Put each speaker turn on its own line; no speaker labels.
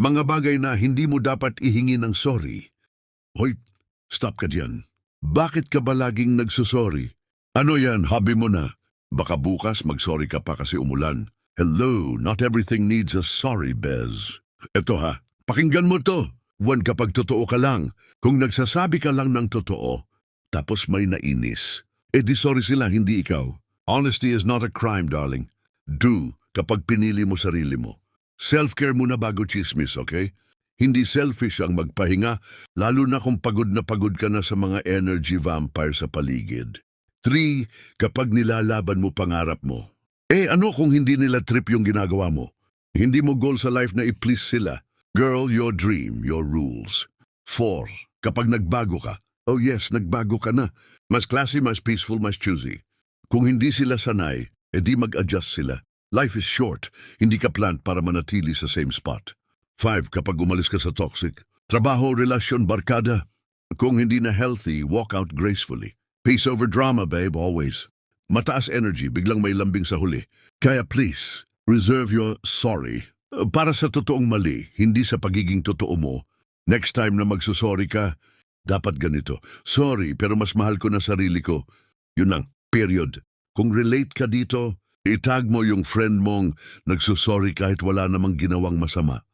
Mga bagay na hindi mo dapat ihingi ng sorry. Hoy, stop ka diyan. Bakit ka ba laging nagsusorry? Ano yan, hobby mo na? Baka bukas mag-sorry ka pa kasi umulan. Hello, not everything needs a sorry, Bez. Eto ha, pakinggan mo to. One kapag totoo ka lang. Kung nagsasabi ka lang ng totoo, tapos may nainis, eh di sorry sila, hindi ikaw. Honesty is not a crime, darling. Do kapag pinili mo sarili mo. Self-care muna bago chismis, okay? Hindi selfish ang magpahinga, lalo na kung pagod na pagod ka na sa mga energy vampire sa paligid. Three, kapag nilalaban mo pangarap mo. Eh ano kung hindi nila trip yung ginagawa mo? Hindi mo goal sa life na i-please sila. Girl, your dream, your rules. Four, kapag nagbago ka. Oh yes, nagbago ka na. Mas classy, mas peaceful, mas choosy. Kung hindi sila sanay, edi mag-adjust sila. Life is short. Hindi ka plant para manatili sa same spot. Five, kapag umalis ka sa toxic. Trabaho, relasyon, barkada. Kung hindi na healthy, walk out gracefully. Peace over drama, babe, always. Mataas energy, biglang may lambing sa huli. Kaya please, reserve your sorry. Para sa totoong mali, hindi sa pagiging totoo mo. Next time na magsusorry ka, dapat ganito. Sorry, pero mas mahal ko na sarili ko. Yun lang, period. Kung relate ka dito, itag mo yung friend mong nagsusorry kahit wala namang ginawang masama.